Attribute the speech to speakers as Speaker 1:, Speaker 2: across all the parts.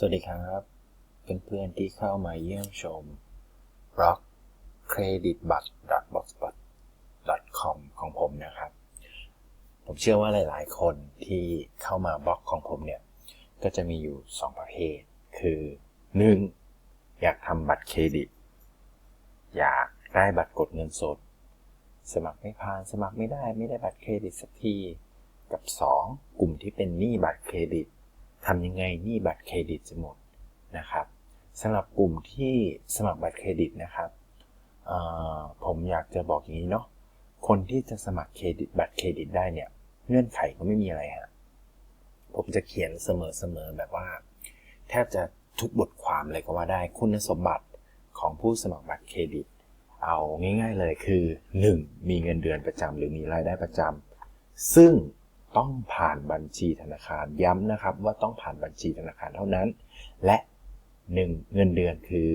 Speaker 1: สวัสดีครับ เพื่อนๆที่เข้ามาเยี่ยมชม rock credit b u t blogspot com ของผมนะครับ ผมเชื่อว่าหลายๆ คนที่เข้ามาบล็อกของผมเนี่ย ก็จะมีอยู่ 2 ประเภท คือ 1. อยากทำบัตรเครดิต อยากได้บัตรกดเงินสด สมัครไม่ผ่านสมัครไม่ได้ไม่ได้บัตรเครดิตสักที กับ 2. กลุ่มที่เป็นหนี้บัตรเครดิต ทำยังไงหนี้บัตรเครดิตจะหมดนะครับสำหรับกลุ่มที่สมัครบัตรเครดิตนะครับผมอยากจะบอกอย่างนี้เนาะคนที่จะสมัครเครดิตบัตรเครดิตได้เนี่ยเงื่อนไขก็ไม่มีอะไรฮะผมจะเขียนเสมอๆแบบว่า แทบจะทุกบทความเลยก็ว่าได้คุณสมบัติของผู้สมัครบัตรเครดิต เอาง่าย ๆเลยคือ 1. มีเงินเดือนประจำหรือมีรายได้ประจำซึ่ง ต้องผ่านบัญชีธนาคารย้ำนะครับว่าต้องผ่านบัญชีธนาคารเท่านั้น และ 1. เงินเดือนคือ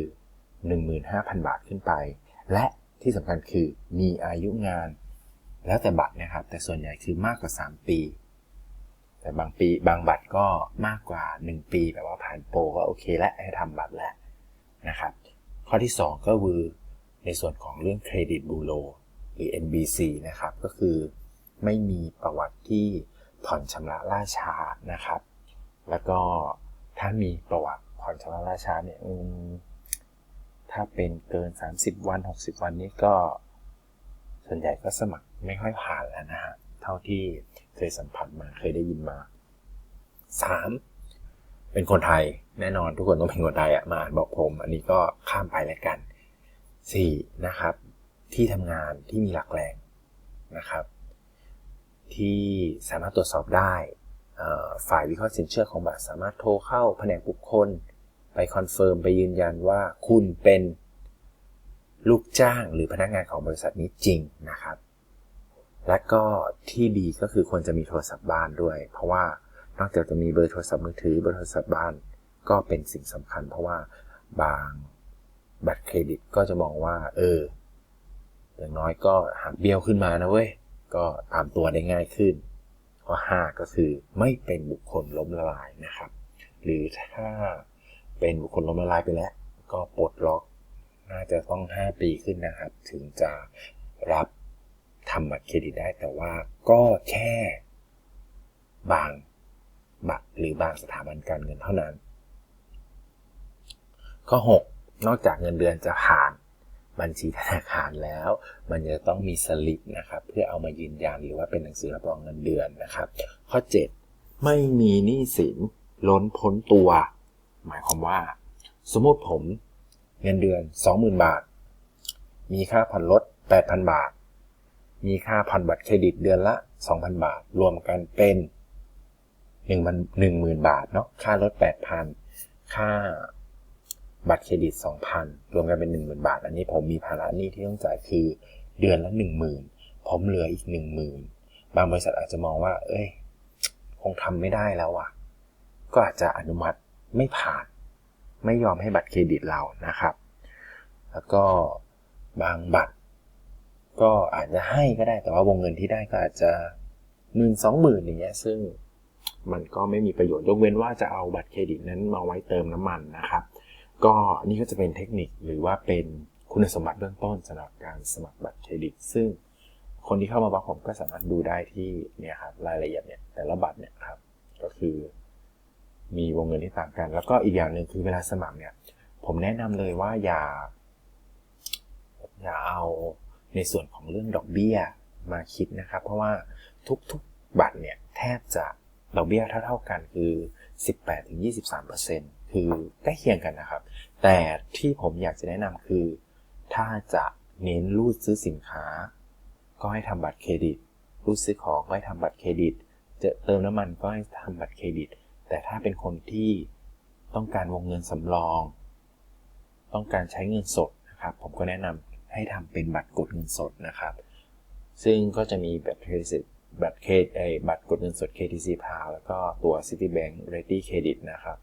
Speaker 1: 15,000 บาทขึ้นไป และที่สำคัญคือมีอายุงาน แล้วแต่บัตรนะครับ แต่ส่วนใหญ่คือมากกว่า 3 ปี แต่บางปีบางบัตรก็มากกว่า 1 ปีแบบว่าผ่านโปรก็โอเคและให้ทำบัตรแล้วนะครับ ข้อที่ 2 ก็คือในส่วนของเรื่องเครดิตบูโรหรือ NBC นะครับ ก็คือไม่มีประวัติที่ ผ่อนชำระล่าช้านะครับ แล้วก็ถ้ามีประวัติผ่อนชำระล่าช้าเนี่ยถ้าเป็นเกิน 30 วัน 60 วันนี้ก็ ส่วนใหญ่ก็สมัครไม่ค่อยผ่านแล้วนะฮะ เท่าที่เคยสัมผัสมาเคยได้ยินมา 3. เป็นคนไทยแน่นอนทุกคนต้องเป็นคนไทยอะมาบอกผม อันนี้ก็ข้ามไปแล้วกัน 4. นะครับ ที่ทำงานที่มีหลักแรงนะครับ ที่สามารถตรวจสอบได้ฝ่ายวิเคราะห์สินเชื่อของบัตรสามารถโทรเข้าแผนกบุคคล ไปคอนเฟิร์มไปยืนยันว่าคุณเป็นลูกจ้างหรือพนักงานของบริษัทนี้จริงนะครับ และก็ที่ดีก็คือควรจะมีโทรศัพท์บ้านด้วย เพราะว่านอกจากจะมีเบอร์โทรศัพท์มือถือเบอร์โทรศัพท์บ้านก็เป็นสิ่งสำคัญ เพราะว่าบางบัตรเครดิตก็จะมองว่า เอออย่างน้อยก็หักเบี้ยวขึ้นมานะเว้ย ก็ตามตัวได้ง่ายขึ้น ข้อ 5 ก็คือไม่เป็นบุคคลล้มละลายนะครับ หรือถ้าเป็นบุคคลล้มละลายไปแล้ว ก็ปลดล็อกน่าจะต้อง 5 ปีขึ้นนะครับ ถึงจะรับทำบัตรเครดิตได้แต่ว่าก็แค่ บางบัตรหรือบางสถาบันการเงินเท่านั้น ข้อ 6 นอกจากเงินเดือนจะผ่าน บัญชีธนาคารแล้ว มันจะต้องมีสลิปนะครับ เพื่อเอามายืนยันหรือว่าเป็นหนังสือรับรองเงินเดือนนะครับ ข้อ 7 ไม่มีหนี้สินล้นพ้นตัว หมายความว่า สมมติผมเงินเดือน 20,000 บาท มีค่าผ่อนรถ 8,000 บาท มีค่าผ่อนบัตรเครดิตเดือนละ 2,000 บาท รวมกันเป็น10,000 บาทเนาะค่ารถ 8,000 ค่า บัตรเครดิต 2,000 รวมกันเป็น 10,000 บาท อันนี้ผมมีภาระหนี้ที่ต้องจ่ายคือเดือนละ 10,000 ผมเหลืออีก 10,000 บางบริษัทอาจจะมองว่า เอ้ย คงทำไม่ได้แล้วอะ ก็อาจจะอนุมัติไม่ผ่าน ไม่ยอมให้บัตรเครดิตเรานะครับ แล้วก็บางบัตร ก็อาจจะให้ก็ได้แต่ว่าวงเงินที่ได้ก็อาจจะหมื่นสองหมื่นอย่างเงี้ยซึ่งมันก็ไม่มีประโยชน์ยกเว้นว่าจะเอาบัตรเครดิตนั้นมาไว้เติมน้ำมันนะครับ ก็นี่ก็จะเป็นเทคนิคหรือว่าเป็นคุณสมบัติเบื้องต้นสำหรับการสมัครบัตรเครดิต ซึ่งคนที่เข้ามาบล็อกผมก็สามารถดูได้ที่เนี่ยครับรายละเอียดเนี่ยแต่ละบัตรเนี่ยครับก็คือ มีวงเงินที่ต่างกัน แล้วก็อีกอย่างหนึ่งคือเวลาสมัครเนี่ย ผมแนะนำเลยว่าอย่า อย่าเอาในส่วนของเรื่องดอกเบี้ยมาคิดนะครับ เพราะว่าทุกๆบัตรเนี่ยแทบจะดอกเบี้ยเท่า ๆกันคือ 18-23% คือใกล้เคียงกันนะครับ แต่ที่ผมอยากจะแนะนำคือ ถ้าจะเน้นรูดซื้อสินค้า ก็ให้ทำบัตรเครดิต รูดซื้อของก็ให้ทำบัตรเครดิต จะเติมน้ำมันก็ให้ทำบัตรเครดิต แต่ถ้าเป็นคนที่ต้องการวงเงินสำรอง ต้องการใช้เงินสดนะครับ ผมก็แนะนำให้ทำเป็นบัตรกดเงินสดนะครับ ซึ่งก็จะมีแบบเครดิตบัตรเครดิตบัตรกดเงินสด KTC p a l แล้วก็ตัว Citibank Ready Credit นะครับ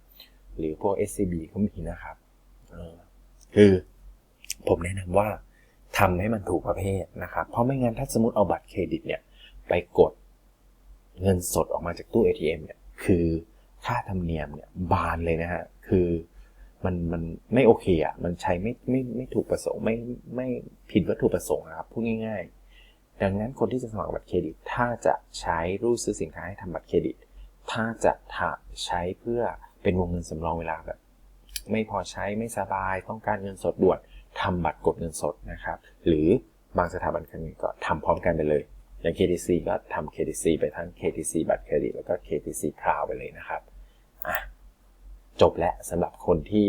Speaker 1: หรือพวก SCB ก็มีนะครับคือผมแนะนำว่าทำให้มันถูกประเภทนะครับ เพราะไม่งั้นถ้าสมมติเอาบัตรเครดิตเนี่ย ไปกดเงินสดออกมาจากตู้ ATM เนี่ย คือค่าธรรมเนียมเนี่ยบานเลยนะฮะ คือมันมันไม่โอเคอะ มันใช้ไม่ไม่ไม่ถูกประสงค์ไม่ไม่ผิดวัตถุประสงค์นะครับพูดง่าย ๆ ดังนั้นคนที่จะสมัครบัตรเครดิต ถ้าจะใช้รูดซื้อสินค้าให้ทำบัตรเครดิต ถ้าจะใช้เพื่อ เป็นวงเงินสำรองเวลาแบบ ไม่พอใช้ไม่สบายต้องการเงินสดด่วนทำบัตรกดเงินสดนะครับ หรือบางสถาบันการเงินก็ทำพร้อมกันไปเลย อย่าง KTC ก็ทำ KTC ไปทั้ง KTC บัตรเครดิตแล้วก็ KTC Cloud ไปเลยนะครับอะจบแล้วสำหรับคนที่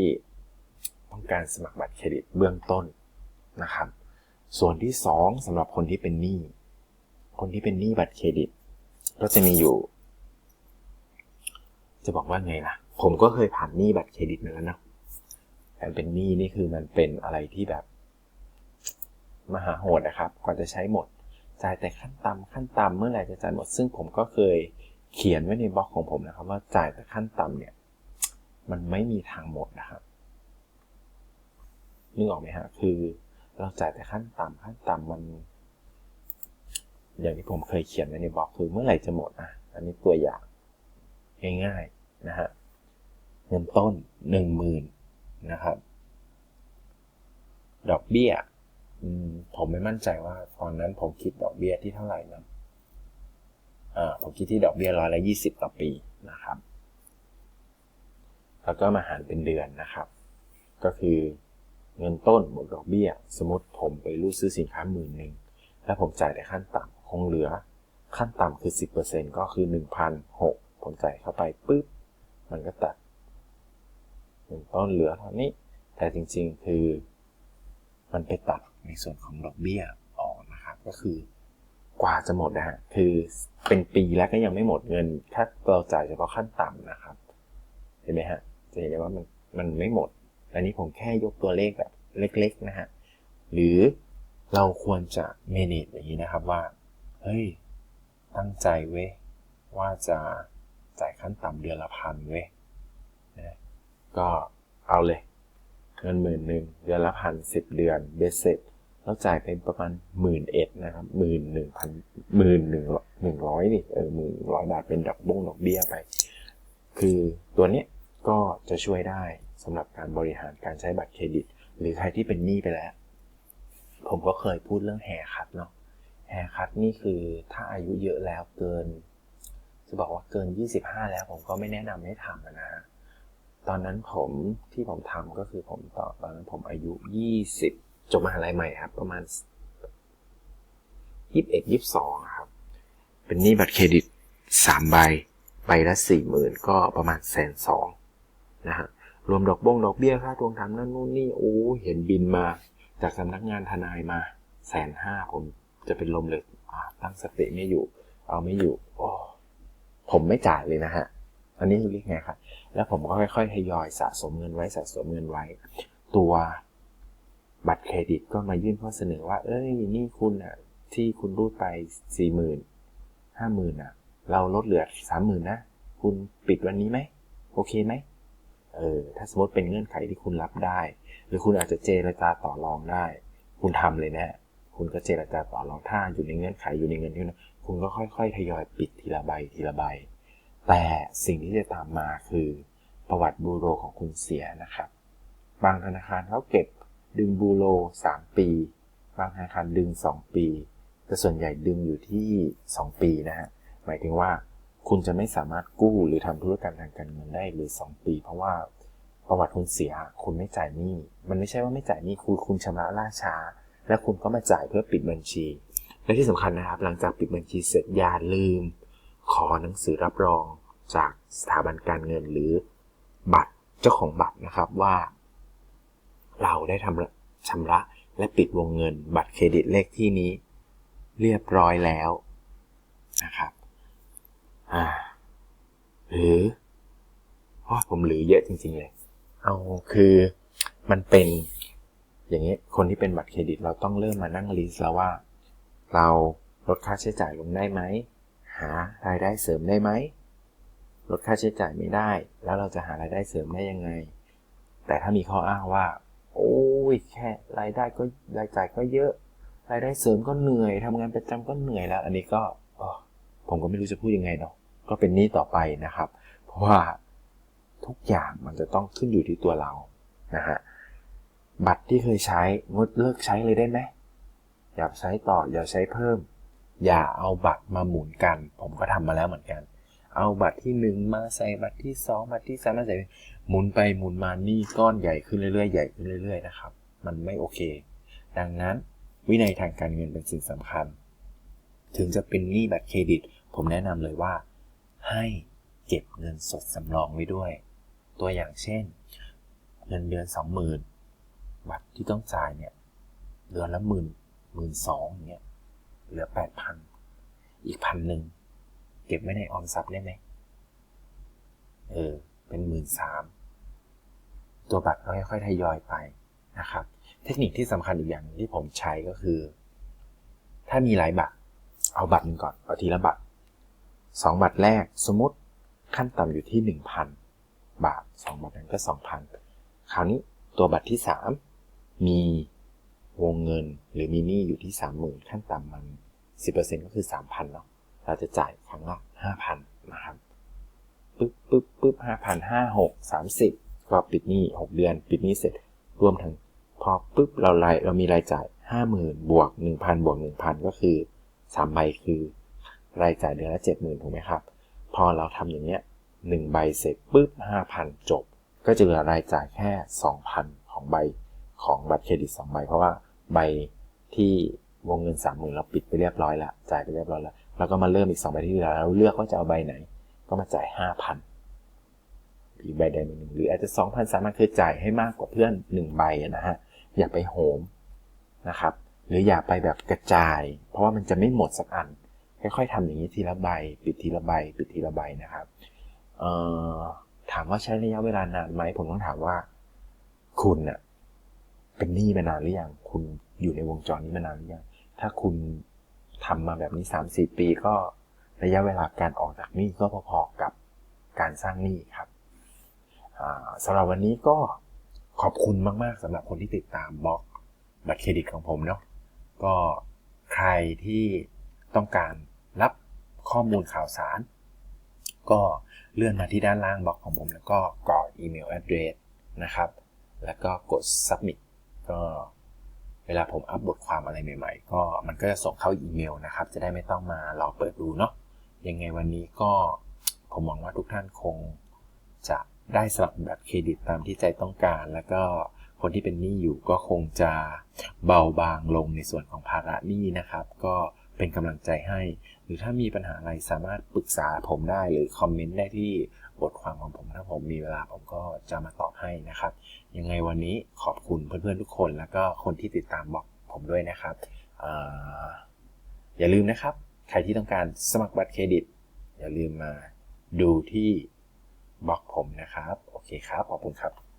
Speaker 1: ต้องการสมัครบัตรเครดิตเบื้องต้นนะครับ ส่วนที่ 2สำหรับคนที่เป็นหนี้คนที่เป็นหนี้บัตรเครดิต ก็จะมีอยู่ จะบอกว่าไงล่ะ ผมก็เคยผ่านหนี้บัตรเครดิตมาแล้วนะการเป็นหนี้นี่คือมันเป็นอะไรที่แบบ มหาโหดนะครับ กว่าจะใช้หมด จ่ายแต่ขั้นต่ำขั้นต่ำเมื่อไหร่จะจ่ายหมด ซึ่งผมก็เคยเขียนไว้ในบล็อกของผมนะครับ ว่าจ่ายแต่ขั้นต่ำเนี่ย มันไม่มีทางหมดนะครับนึกออกไหมฮะ คือเราจ่ายแต่ขั้นต่ำขั้นต่ำมัน อย่างที่ผมเคยเขียนไว้ในบล็อกคือเมื่อไหร่จะหมดอะ อันนี้ตัวอย่างง่ายๆนะฮะ เงินต้นหนึ่งหมื่นนะครับ ดอกเบี้ยผมไม่มั่นใจว่าตอนนั้นผมคิดดอกเบี้ยที่เท่าไหร่นะอ่าผมคิดที่ดอกเบี้ยร้อยละยี่สิบต่อปีนะครับ แล้วก็มาหารเป็นเดือนนะครับ ก็คือเงินต้นบวกดอกเบี้ย สมมติผมไปรูดซื้อสินค้าหมื่นหนึ่งแล้วผมจ่ายแต่ขั้นต่ำคงเหลือขั้นต่ำคือ 10%ก็คือ 1,006ผมจ่ายเข้าไปปุ๊บ มันก็ตัด เงินต้นเหลือเท่านี้ แต่จริงๆ คือ มันไปตัดในส่วนของดอกเบี้ยออกนะครับ ก็คือกว่าจะหมดนะฮะ คือเป็นปีแล้วก็ยังไม่หมดเงิน ถ้าเราจ่ายเฉพาะขั้นต่ำนะครับ เห็นไหมฮะ จะเห็นได้ว่ามันมันไม่หมด อันนี้ผมแค่ยกตัวเลขแบบเล็ก ๆ นะฮะ หรือเราควรจะเมเนจอย่างนี้นะครับว่า เฮ้ย ตั้งใจเว้ยว่าจะจ่ายขั้นต่ำเดือนละพันเว้ย ก็เอาเลยเงินหมื่นหนึ่งเดือนละพันสิบเดือนเบสเซ็ตเราจ่ายเป็นประมาณหมื่นเอ็ดนะครับหมื่นหนึ่งพันหมื่นหนึ่งหนึ่งร้อยนี่เออหมื่นร้อยบาทเป็นดอกบงดอกเบี้ยไป คือตัวเนี้ยก็จะช่วยได้สำหรับการบริหารการใช้บัตรเครดิต หรือใครที่เป็นหนี้ไปแล้ว ผมก็เคยพูดเรื่องแฮคัทเนาะแฮคัทนี่คือถ้าอายุเยอะแล้วเกิน จะบอกว่าเกิน 25 แล้วผมก็ไม่แนะนำให้ทำนะฮะ ตอนนั้นผมที่ผมทำก็คือผมตอนตอนนั้นผมอายุ 20 จบมหาลัยใหม่ครับ ประมาณ 21 22 ครับ เป็นหนี้บัตรเครดิต 3 ใบ ใบละ40,000 ก็ประมาณแสนสองนะฮะ รวมดอกบงดอกเบี้ยค่าทวงถามนั่นนู่นนี่ โอ้ เห็นบินมาจากสำนักงานทนายมาแสนห้าผมจะเป็นลมเลยตั้งสติไม่อยู่ เอาไม่อยู่ โอ้ ผมไม่จ่ายเลยนะฮะ อันนี้เรียกไงครับแล้วผมก็ค่อยๆทยอยสะสมเงินไว้สะสมเงินไว้ ตัวบัตรเครดิตก็มายื่นข้อเสนอว่า เอ้ยนี่คุณอะที่คุณรูดไปสี่หมื่นห้าหมื่นอะ เราลดเหลือสามหมื่นนะ คุณปิดวันนี้ไหม โอเคไหมเออถ้าสมมติเป็นเงื่อนไขที่คุณรับได้ หรือคุณอาจจะเจรจาต่อรองได้ คุณทำเลยนะ คุณก็เจรจาต่อรองถ้าอยู่ในเงื่อนไขอยู่ในเงินที่นั้นคุณก็ค่อยๆทยอยปิดทีละใบทีละใบ แต่สิ่งที่จะตามมาคือประวัติบูโรของคุณเสียนะครับ บางธนาคารเขาเก็บดึงบูโร 3 ปี บางธนาคารดึง 2 ปี แต่ส่วนใหญ่ดึงอยู่ที่ 2 ปีนะฮะ หมายถึงว่าคุณจะไม่สามารถกู้หรือทำธุรกรรมทางการเงินได้เลย 2 ปี เพราะว่าประวัติคุณเสียคุณไม่จ่ายหนี้ มันไม่ใช่ว่าไม่จ่ายหนี้คุณคุณชำระล่าช้า แล้วคุณก็มาจ่ายเพื่อปิดบัญชี และที่สำคัญนะครับ หลังจากปิดบัญชีเสร็จอย่าลืม ขอหนังสือรับรองจากสถาบันการเงินหรือบัตรเจ้าของบัตรนะครับว่า เราได้ทำชำระและปิดวงเงินบัตรเครดิตเลขที่นี้ เรียบร้อยแล้วนะครับอ่าหรือว่าผมหรือเยอะจริง ๆ เลย เอาคือมันเป็นอย่างนี้คนที่เป็นบัตรเครดิตเราต้องเริ่มมานั่งลิสต์แล้วว่า เราลดค่าใช้จ่ายลงได้ไหม หารายได้เสริมได้ไหมลดค่าใช้จ่ายไม่ได้ แล้วเราจะหารายได้เสริมได้ยังไง แต่ถ้ามีข้ออ้างว่า โอ้ยแค่รายได้ก็รายจ่ายก็เยอะ รายได้เสริมก็เหนื่อยทำงานประจำก็เหนื่อยแล้ว อันนี้ก็ผมก็ไม่รู้จะพูดยังไงเนาะก็เป็นนี้ต่อไปนะครับ เพราะว่าทุกอย่างมันจะต้องขึ้นอยู่ที่ตัวเรานะฮะบัตรที่เคยใช้งดเลิกใช้เลยได้ไหมอย่าใช้ต่ออย่าใช้เพิ่ม อย่าเอาบัตรมาหมุนกัน ผมก็ทำมาแล้วเหมือนกัน เอาบัตรที่หนึ่งมาใส่บัตรที่สองบัตรที่สามาใส่หมุนไปหมุนมานี่ก้อนใหญ่ขึ้นเรื่อยๆใหญ่ขึ้นเรื่อยๆนะครับ มันไม่โอเค ดังนั้นวินัยทางการเงินเป็นสิ่งสำคัญ ถึงจะเป็นหนี้บัตรเครดิต ผมแนะนำเลยว่า ให้เก็บเงินสดสำรองไว้ด้วย ตัวอย่างเช่น เงินเดือนสองหมื่นบัตรที่ต้องจ่ายเนี่ยเดือนละหมื่นหมื่นสองอย่างเงี้ย เหลือแปดพันอีกพันหนึ่งเก็บไว้ในออมทรัพย์ได้ไหมเออ เป็นหมื่นสามตัวบัตรก็ค่อยๆทยอยไปนะครับ เทคนิคที่สำคัญอีกอย่างที่ผมใช้ก็คือ ถ้ามีหลายบัตร เอาบัตรนึงก่อนเอาทีละบัตรสองบัตรแรกสมมติขั้นต่ำอยู่ที่หนึ่งพันบาทสองบัตรนั้นก็สองพันคราวนี้ตัวบัตรที่สามมีวงเงินหรือมีหนี้อยู่ที่สามหมื่นขั้นต่ำมัน สิบเปอร์เซ็นก็คือสามพันเนาะเราจะจ่ายครั้งละห้าพันนะครับปึ๊บปึ๊บปึ๊บห้าพันห้าหกสามสิบก็ปิดหนี้หกเดือน ปิดหนี้เสร็จรวมทั้งพอปุ๊บเรารายเรามีรายจ่ายห้าหมื่นบวกหนึ่งพันบวกหนึ่งพันก็คือสามใบคือ รายจ่ายเดือนละเจ็ดหมื่นถูกไหมครับ พอเราทำอย่างเนี้ยหนึ่งใบเสร็จปุ๊บห้าพันจบ ก็จะเหลือรายจ่ายแค่สองพันของใบของบัตรเครดิตสองใบ เพราะว่าใบที่ วงเงินสามหมื่นเราปิดไปเรียบร้อยแล้วจ่ายไปเรียบร้อยแล้วแล้วก็มาเริ่มอีกสองใบที่เหลือเราเลือกว่าจะเอาใบไหน ก็มาจ่ายห้าพันอีกใบใดใบหนึ่งหรืออาจจะสองพันสามารถคือจ่ายให้มากกว่าเพื่อนหนึ่งใบนะฮะอย่าไปโหมนะครับ หรืออย่าไปแบบกระจาย เพราะว่ามันจะไม่หมดสักอัน ค่อยๆทำอย่างนี้ทีละใบปิดทีละใบปิดทีละใบนะครับถามว่าใช้ระยะเวลานานไหมผมต้องถามว่า คุณเน่ะเป็นหนี้มานานหรือยังคุณอยู่ในวงจรนี้มานานหรือยัง ถ้าคุณทำมาแบบนี้สามสี่ปีก็ระยะเวลาการออกจากหนี้ก็พอๆกับการสร้างหนี้ครับสำหรับวันนี้ก็ขอบคุณมาก ๆสำหรับคนที่ติดตามบล็อกบัตรเครดิตของผมเนาะก็ใครที่ต้องการรับข้อมูลข่าวสาร ก็เลื่อนมาที่ด้านล่างบล็อกของผม แล้วก็กรอกอีเมล address นะครับ แล้วก็กด submit ก็ วลาผมอัปบทความอะไรใหม่ๆ ก็มันก็จะส่งเข้าอีเมลนะครับ จะได้ไม่ต้องมารอเปิดดูเนาะยังไงวันนี้ก็ผมหวังว่าทุกท่านคงจะได้สลับบัตรเครดิตตามที่ใจต้องการ แล้วก็คนที่เป็นหนี้อยู่ก็คงจะเบาบางลงในส่วนของภาระหนี้นะครับ ก็เป็นกำลังใจให้ หรือถ้ามีปัญหาอะไรสามารถปรึกษาผมได้หรือคอมเมนต์ได้ที่ บทความของผมถ้าผมมีเวลาผมก็จะมาตอบให้นะครับ ยังไงวันนี้ขอบคุณเพื่อนๆทุกคน แล้วก็คนที่ติดตามบอกผมด้วยนะครับออย่าลืมนะครับ ใครที่ต้องการสมัครบัตรเครดิต อย่าลืมมาดูที่บล็อกผมนะครับ โอเคครับ ขอบคุณครับ